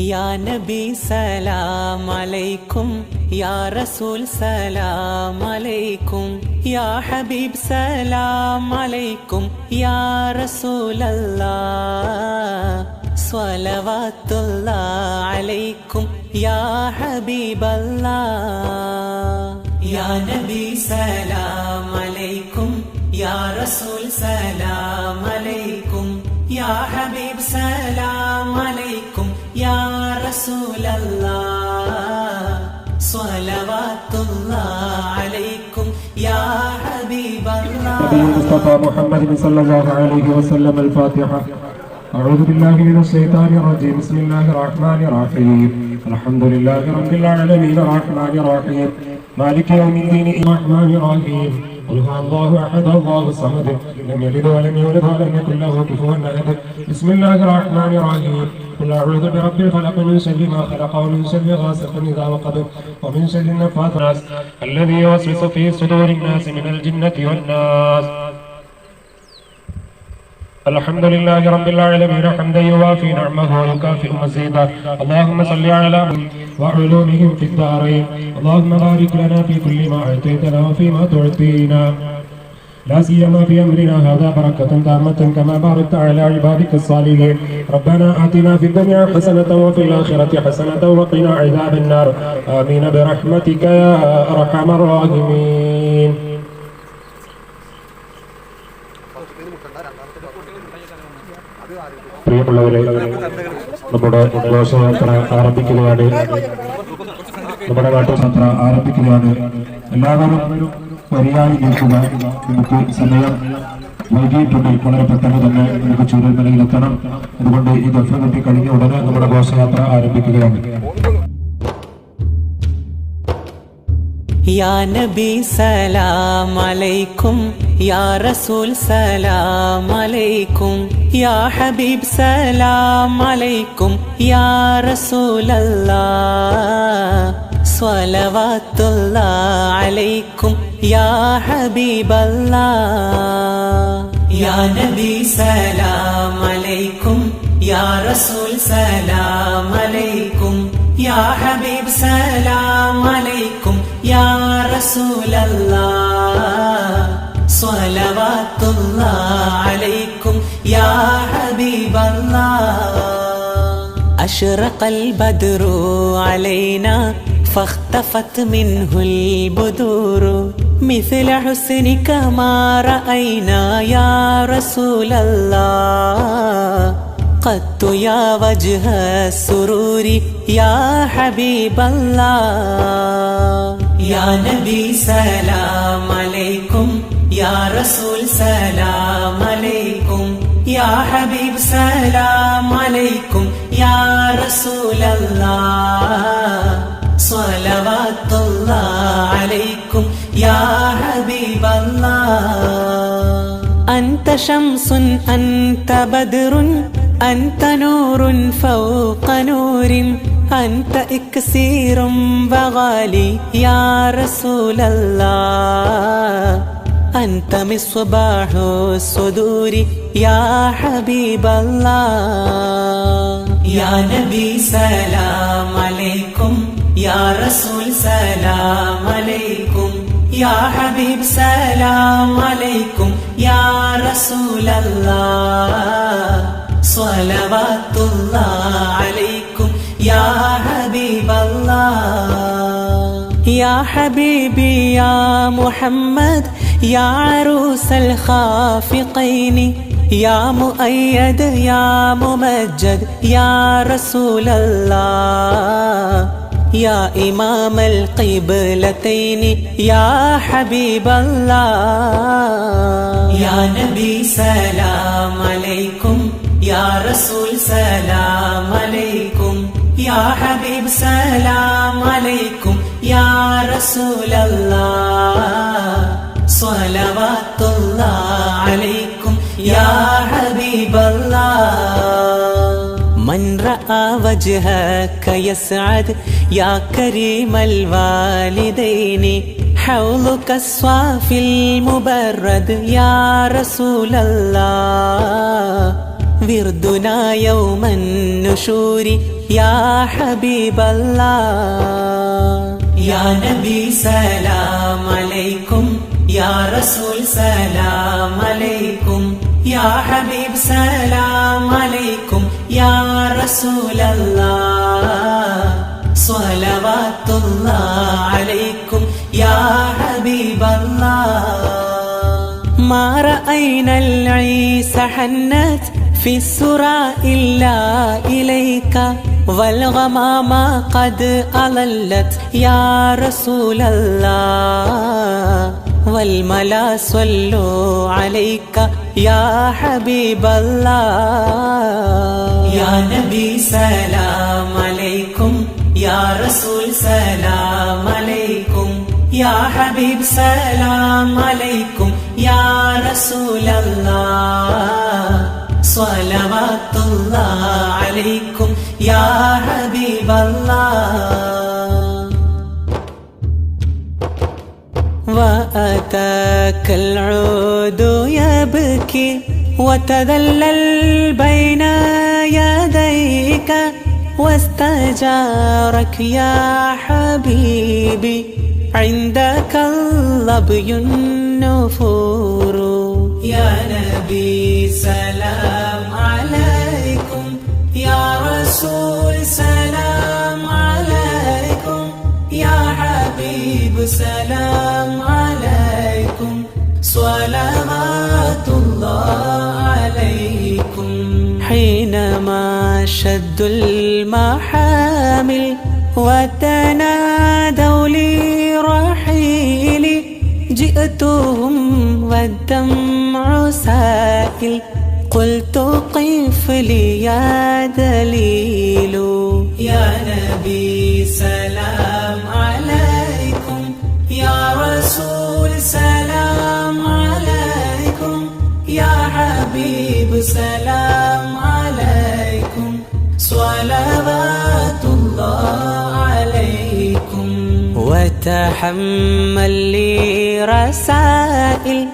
യാ നബി സലാം അലൈക്കും യാ റസൂൽ സലാം അലൈക്കും യാ ഹബീബ് സലാം അലൈക്കും യാ റസൂലല്ലാ സ്വലവാത്തുള്ള അലൈക്കും യാ ഹബീബല്ലാ യാ നബി സലാം അലൈക്കും യാ റസൂൽ സലാം അലൈക്കും യാ ഹബീബ് സലാം അലൈക്കും يا رسول الله صلوات الله عليكم يا حبيب الله نبي المصطفى محمد صلى الله عليه وسلم الفاتحة أعوذ بالله من الشيطان الرجيم بسم الله الرحمن الرحيم الحمد لله رب العالمين الرحمن الرحيم مالك يوم الدين الرحمن الرحيم هو الله أحد الله الصمد. لم يلد ولم يولد ولم يكن له كفوا أحد. بسم الله الرحمن الرحيم. قل أعوذ برب الفلق من شر ما خلق ومن شر غاسق إذا وقب ومن شر النفاثات الذي يوسوس في صدور الناس من الجنة والناس. الحمد لله رب العالمين حمدا يوافي نعمه ويكافئ مزيدا. اللهم صل على وعلومهم في الدارين. اللهم بارك لنا في كل ما أعطيتنا وفيما تعطينا. لا سيما في أمرنا هذا بركة تامة كما باركت على عبادك الصالحين. ربنا آتنا في الدنيا حسنة وفي الآخرة حسنة وقنا عذاب النار. آمين برحمتك يا أرحم الراحمين. പ്രിയമുള്ളവരെ നമ്മുടെ ഘോഷയാത്ര ആരംഭിക്കുകയാണ്. നമ്മുടെ നാട്ടുയാത്ര ആരംഭിക്കുകയാണ്. എല്ലാവരും വരിയായി നിൽക്കുക. നമുക്ക് സമയം നൽകിയിട്ടുണ്ട് വളരെ പെട്ടെന്ന് തന്നെ നമുക്ക് ചൂരൽമലയിലെത്തണം അതുകൊണ്ട് ഈ ദഫ കിട്ടി കഴിഞ്ഞ ഉടനെ നമ്മുടെ ഘോഷയാത്ര ആരംഭിക്കുകയാണ്. യാ നബി സലാം അലൈക്കും യാ റസൂൽ സലാം അലൈക്കും യാ ഹബീബ് സലാം അലൈക്കും യാ റസൂലല്ലാ സ്വലവാത്തുള്ള അലൈക്കും യാ ഹബീബല്ലാ യാ നബി സലാം അലൈക്കും യാ റസൂൽ സലാം അലൈക്കും യാ ഹബീബ് സലാം അലൈക്കും യാ رسول الله صلوات الله عليكم يا حبيب الله. أشرق البدر علينا فاختفت منه البدور. مثل حسنك ما رأينا يا رسول الله. قدت يا وجه السرور يا حبيب الله. يا نبي سلام عليكم يا رسول سلام عليكم يا حبيب سلام عليكم يا رسول الله صلوات الله عليكم يا حبيب الله أنت شمس أنت بدر أنت نور فوق نور أنت إكسير بغالي يا رسول الله أنت مصباح الصدور يا حبيب الله يا نبي سلام عليكم يا رسول سلام عليكم يا حبيب سلام عليكم يا رسول الله صلوات الله عليكم يا حبيب الله يا حبيبي يا محمد يا عروس الخافقين يا مؤيد يا ممجد يا رسول الله يا إمام القبلتين يا حبيب الله يا نبي سلام عليكم يا رسول سلام عليكم. يا حبيب سلام عليكم يا رسول الله. صلوات الله عليكم يا حبيب الله. من رأى وجهك يسعد يا كريم الوالدين. حوضك الصافي المبرد يا رسول الله. وردنا يوم النشور يا حبيب الله. يا نبي سلام عليكم يا رسول سلام عليكم يا حبيب سلام عليكم يا رسول الله. صلوات الله عليكم يا حبيب الله. ما رأينا العيس حنت في السرى إلا إليك والغمام قد أضلت يا رسول الله والملا صلوا عليك يا حبيب الله يا نبي سلام عليكم يا رسول سلام عليكم يا حبيب سلام عليكم يا رسول الله صلوات الله عليكم يا حبيب الله. وأتاك العود يبكي وتذلل بين يديك واستجارك يا حبيبي. عندك اللبي النفور. يا نبي سلام عليكم. يا رسول سلام عليكم. يا حبيب سلام عليكم. صلوات الله عليكم. حينما شد المحامل وتنادوا لي جئتهم والدمع سائل. قلت قف لي يا دليل. يا وتحمل لي رسائل.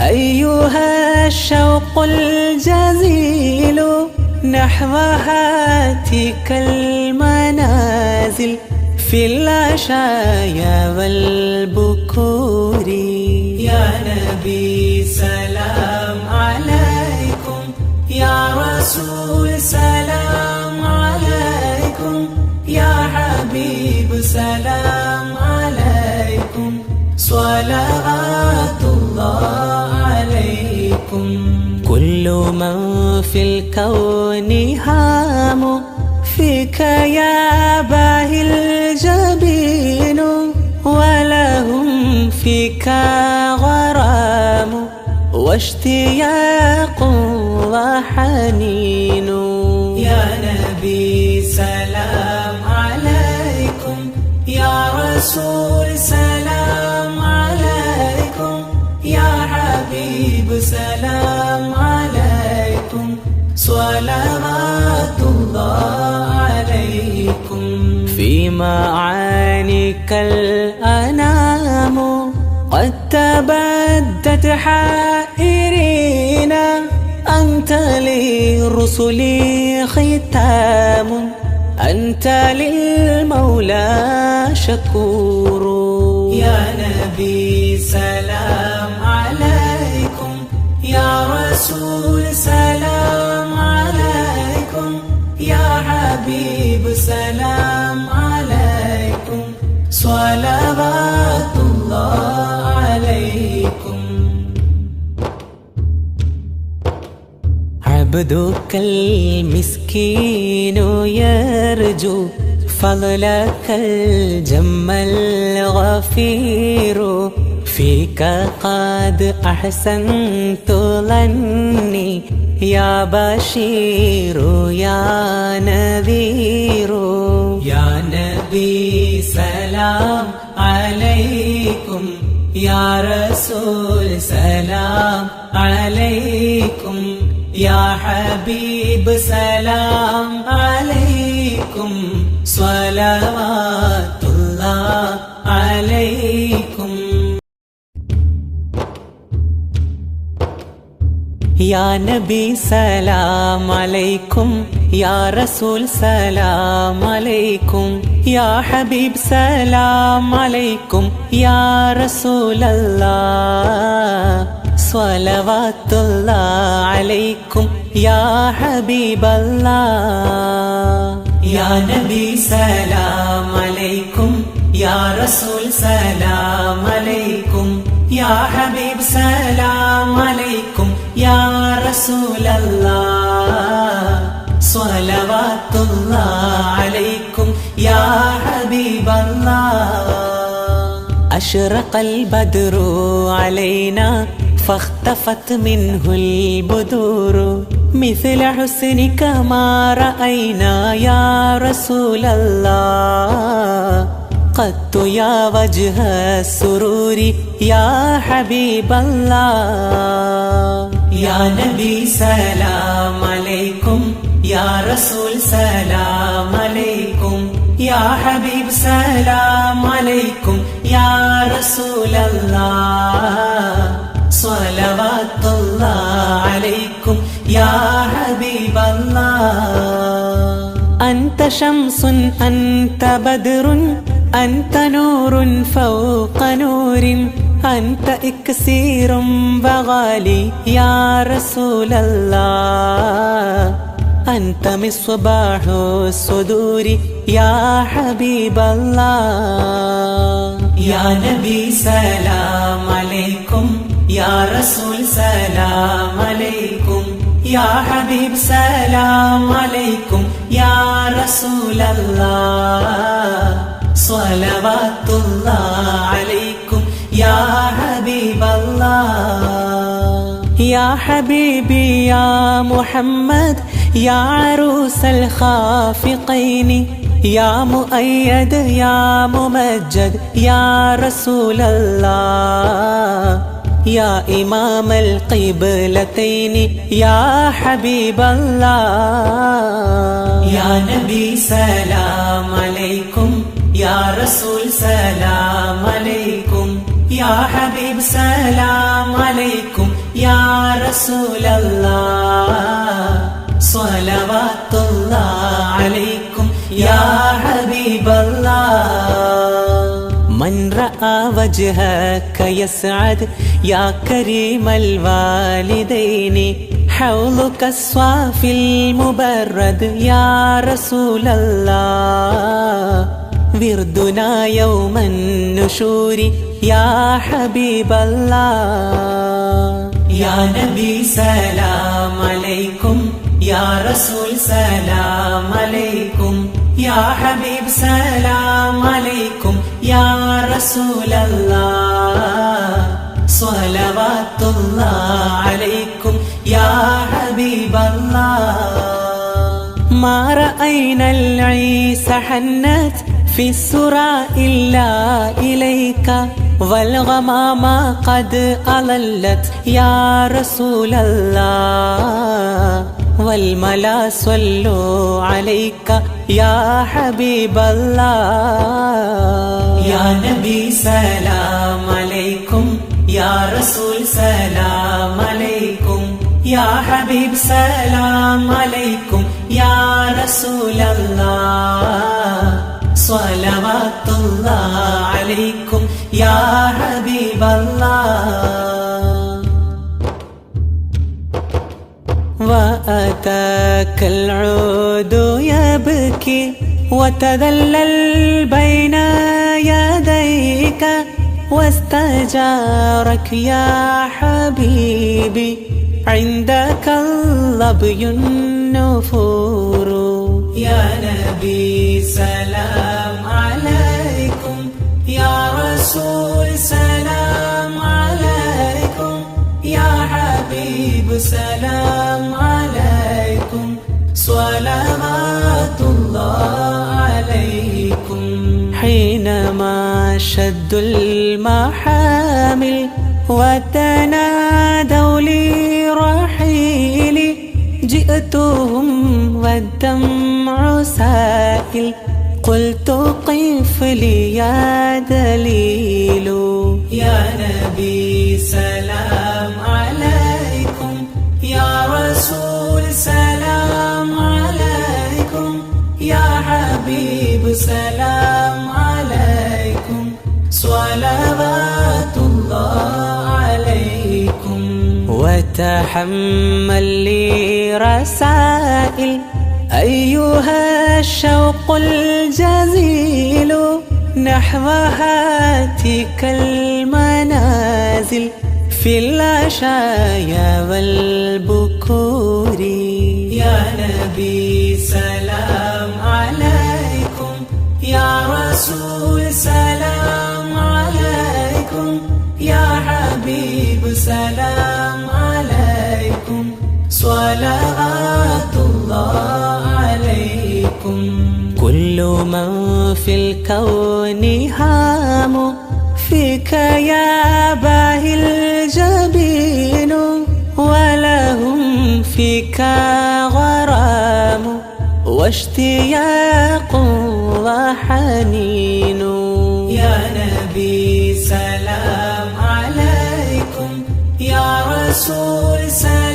أيها الشوق الجزيل نحو هاتك المنازل. في العشايا والبكور. يا نبي سلام عليكم. يا رسول سلام عليكم. يا حبيب سلام من في الكون هام فيك يا باهي الجبين ولهم فيك غرام واشتياق وحنين. يا نبي سلام عليكم. يا رسول سلام عليكم. يا حبيب سلام صلوات الله عليكم. في معانيك الأنام قد تبدت حائرين. أنت للرسل ختام أنت للمولى شكور. يا نبي سلام عليكم. يا رسول سلام حبيب سلام عليكم. صلوات الله عليكم. عبدك المسكين يرجو فضلك الجم الغفير. فيك قد أحسنت ظني يا بشير يا نذير يا نبي سلام عليكم يا رسول سلام عليكم يا حبيب سلام عليكم صلوات യാ നബി സലാം അലൈക്കും യാ റസൂൽ സലാം അലൈക്കും യാ ഹബീബ് സലാം അലൈക്കും യാ റസൂലല്ലാ സ്വലവാത്തുള്ള അലൈക്കും യാ ഹബീബല്ലാ യാ നബി സലാം അലൈക്കും യാ റസൂൽ സലാം അലൈക്കും യാ ഹബീബ് സലാം അലൈക്കും. يا حبيب سلام عليكم يا رسول الله صلوات الله عليكم يا حبيب الله أشرق البدر علينا فاختفت منه البدور مثل حسنك ما رأينا يا رسول الله قدت يا وجه السرور يا حبيب الله يا نبي سلام عليكم يا رسول سلام عليكم يا حبيب سلام عليكم يا رسول الله صلوات الله عليكم يا حبيب الله أنت شمس أنت بدر أنت نور فوق نور أنت إكسير وغالي يا رسول الله أنت مصباح الصدور يا حبيب الله يا نبي سلام عليكم يا رسول سلام عليكم يا حبيب سلام عليكم يا رسول الله صلوات الله عليكم يا حبيب الله يا حبيبي يا محمد يا عروس الخافقين يا مؤيد يا ممجد يا رسول الله يا إمام القبلتين يا حبيب الله يا نبي سلام عليكم يا رسول سلام عليكم. يا حبيب سلام عليكم يا رسول الله صلوات الله عليكم يا حبيب الله من رأى وجهك يسعد يا كريم الوالدين حوضك الصافي المبرد يا رسول الله وردنا يوم النشور يا حبيب الله يا نبي سلام عليكم يا رسول سلام عليكم يا حبيب سلام عليكم يا رسول الله صلوات الله عليكم يا حبيب الله ما رأينا العيس حنت في السرى إلا إليك والغمام قد أضلت يا رسول الله والملا صلوا عليك يا حبيب الله يا نبي سلام عليكم يا رسول سلام عليكم يا حبيب سلام عليكم يا رسول الله صلوات الله عليكم يا حبيب الله. وأتاك العود يبكي وتذلل بين يديك واستجارك يا حبيبي. عندك اللبي النفور. يا نبي سلام عليكم. يا رسول سلام عليكم. يا حبيب سلام عليكم. صلوات الله عليكم. حينما شد المحامل وتنادوا لي رحيلي جئتهم سائل. قلت قف لي يا دليل. يا نبي سلام عليكم. يا رسول سلام عليكم. يا حبيب سلام عليكم. صلوات الله عليكم. وتحمل لي رسائل. أيها الشوق الجزيل نحو هاتك المنازل في العشايا والبكور. يا نبي سلام عليكم يا رسول سلام عليكم يا حبيب سلام عليكم. صلوات الله من في الكون هام فيك يا باهي الجبين ولهم فيك غرام واشتياق وحنين. يا نبي سلام عليكم يا رسول سلام.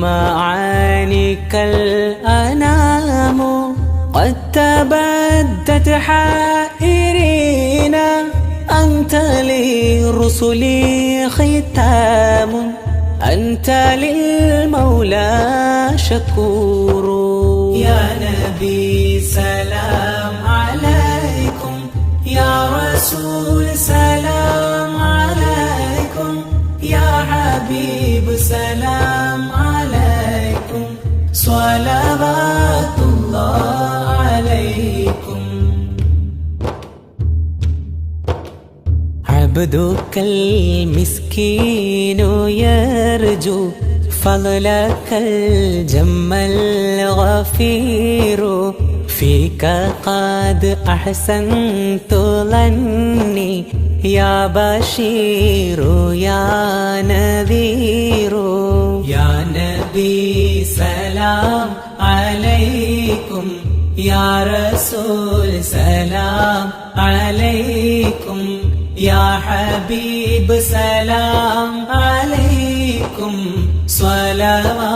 معانيك الأنام قد تبدت حائرين. أنت للرسل ختام. أنت للمولى شكور. يا نبي سلام عليكم صلوات الله عليكم. عبدك المسكين يرجو فضلك الجم الغفير. فيك قد أحسنت ظني يا بشير يا نذير. يا نبي സലാം അലൈക്കും യാ റസൂൽ സലാം അലൈക്കും യാ ഹബീബ് സലാം അലൈക്കും സ്വലവാ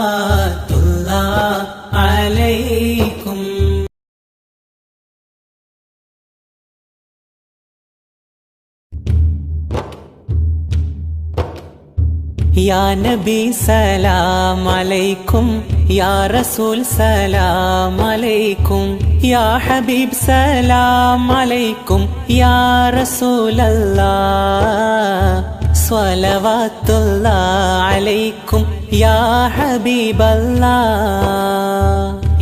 യാ നബി സലാം അലൈക്കും യാ റസൂൽ സലാം അലൈക്കും യാ ഹബീബ് സലാം അലൈക്കും യാ റസൂലല്ലാ സ്വലവാത്തുള്ള അലൈക്കും യാ ഹബീബല്ലാ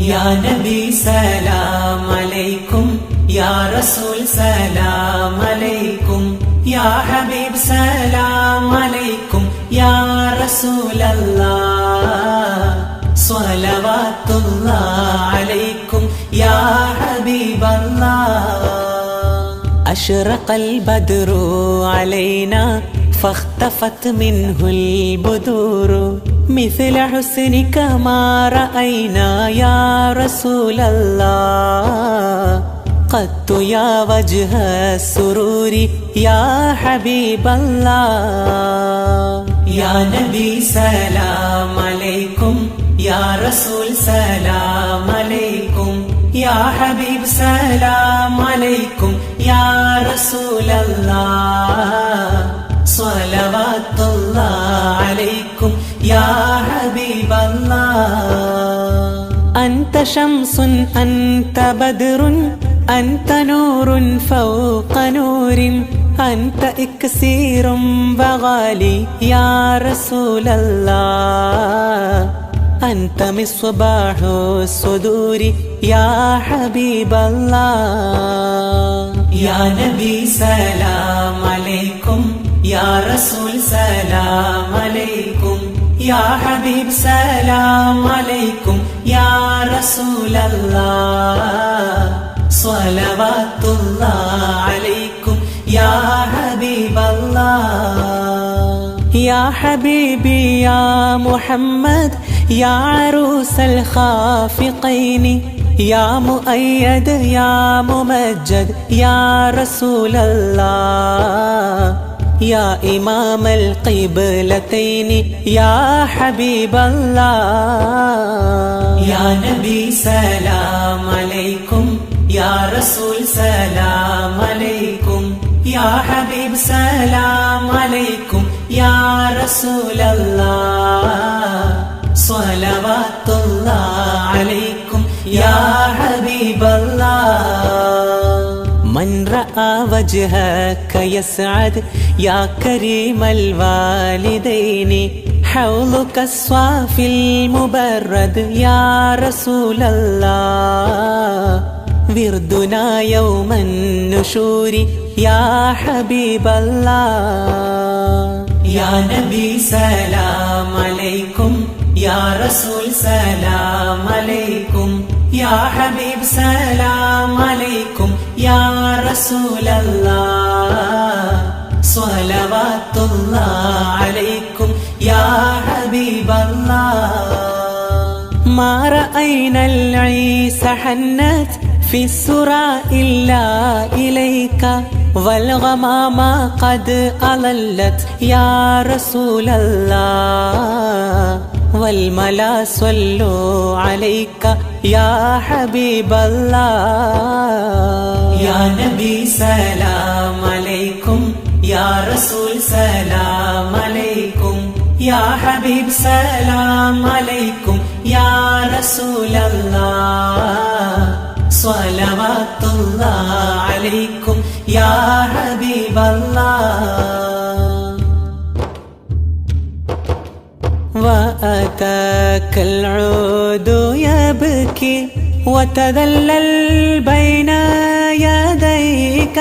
യാ നബി സലാം അലൈക്കും യാ റസൂൽ സലാം അലൈക്കും യാ ഹബീബ് സലാം അലൈക്കും യാ رسول الله صلوات الله عليكم يا حبيب الله. أشرق البدر علينا فاختفت منه البدور. مثل حسنك ما رأينا يا رسول الله. قدت يا وجه السرور يا حبيب الله. يا نبي سلام عليكم يا رسول سلام عليكم يا حبيب سلام عليكم يا رسول الله صلوات الله عليكم يا حبيب الله أنت شمس أنت بدر أنت نور فوق نور أنت إكسير وغالي يا رسول الله أنت مصباح الصدور يا حبيب الله يا نبي سلام عليكم يا رسول سلام عليكم يا حبيب سلام عليكم يا رسول الله صلوات الله عليكم يا حبيب الله يا حبيبي يا محمد يا عروس الخافقين يا مؤيد يا ممجد يا رسول الله يا إمام القبلتين يا حبيب الله يا نبي سلام عليكم يا رسول سلام عليكم. يا حبيب سلام عليكم يا رسول الله صلوات الله عليكم يا حبيب الله من رأى وجهك يسعد يا كريم الوالدين حوضك الصافي المبرد يا رسول الله وردنا يوم النشور يا حبيب الله يا نبي سلام عليكم يا رسول سلام عليكم يا حبيب سلام عليكم يا رسول الله صلوات الله عليكم يا حبيب الله ما رأينا العيس حنت في السرى إلا إليك والغمامة قد أضلت يا رسول الله والملا صلوا عليك يا حبيب الله يا نبي سلام عليكم يا رسول سلام عليكم يا حبيب سلام عليكم يا رسول الله صلوات الله عليكم يا حبيب الله وأتاك العود يبكي وتذلل بين يديك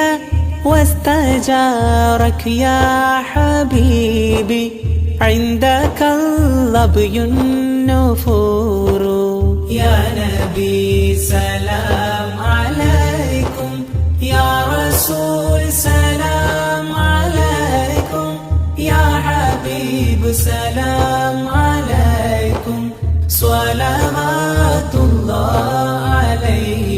واستجارك يا حبيبي عندك اللبي النفور يا نبي سلام عليكم. يا رسول سلام عليكم. يا حبيب سلام عليكم. صلوات الله عليكم